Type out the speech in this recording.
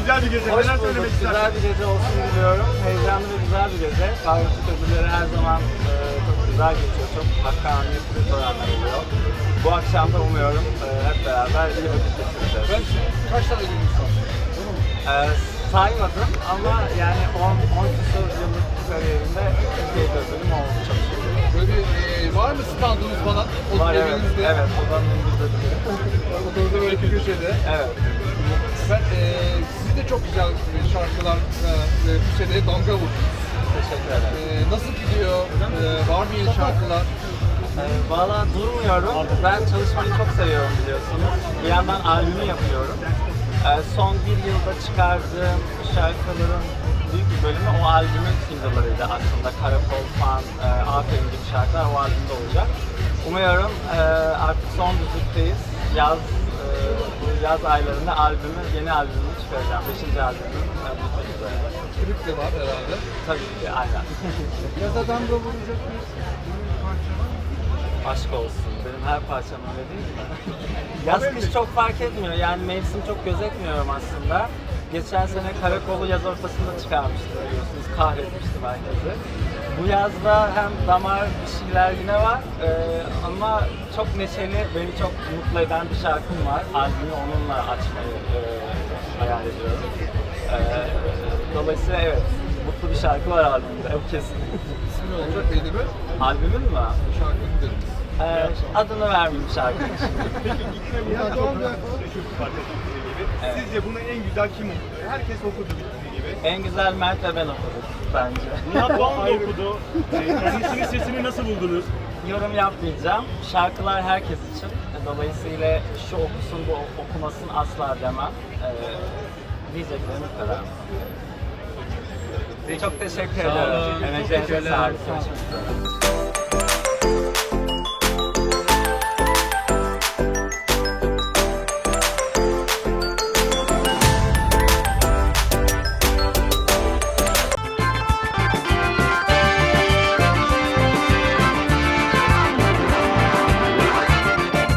güzel bir gece. Hoş Neler bulduk. söylemek Güzel bir gece olsun diliyorum. Heyecanlı ve güzel bir gece. Kahvesi ödülleri her zaman e, çok güzel geçiyor. Çok hakkaniyetli törenler oluyor. Bu akşam da umuyorum e, hep beraber iyi vakit geçireceğiz. Ben kaç tane ödülünüz var? E, saymadım ama yani 10, 10 küsur yıllık kariyerimde Türkiye ödülüm oldu çok şükür. Böyle bir e, var mı standınız falan? Var evet, evet. Odanın ödülü. Odanızda böyle bir köşede. Evet. Ben e, siz de çok güzel şarkılar e, e, bu sene damga vurdunuz. Teşekkür ederim. E, nasıl gidiyor? E, var mı yeni şarkılar? Ee, Valla durmuyorum. Ben çalışmayı çok seviyorum biliyorsunuz. Bir yandan albümü yapıyorum. Ee, son bir yılda çıkardığım şarkıların büyük bir bölümü o albümün single'larıydı aslında. Karakol, Fan, e, Aferin gibi şarkılar o albümde olacak. Umuyorum e, artık son düzlükteyiz. Yaz e, yaz aylarında albümü, yeni albümümü çıkaracağım. Beşinci albümüm e, bitmek üzere. Klip de var herhalde. Tabii ki aynen. Yaza damga vuracak mıyız? Aşk olsun. Benim her parçam öyle değil mi? Yaz kış çok fark etmiyor. Yani mevsim çok gözetmiyorum aslında. Geçen sene Karakolu yaz ortasında çıkarmıştı biliyorsunuz. Kahretmişti herkesi. Bu yazda hem damar bir şeyler yine var ee, ama çok neşeli, beni çok mutlu eden bir şarkım var. Albümü onunla açmayı e, hayal ediyorum. Ee, dolayısıyla evet, mutlu bir şarkı var albümde, o kesin. İsmi ne olacak belli mi? Albümün mü? Şarkının dediniz. Ee, adını vermeyeyim şarkının şu fark ettiğiniz gibi. Sizce bunu en güzel kim okudu? Herkes okudu bittiği gibi. En güzel Mert ve ben okuduk bence. Nihat Doğan da okudu. Ee, Kendisinin sesini nasıl buldunuz? Yorum yapmayacağım. Şarkılar herkes için. Dolayısıyla şu okusun bu okumasın asla demem. Ee, diyeceklerim bu kadar. Çok teşekkür ederim. Emeklerinize sağlık. Üzere.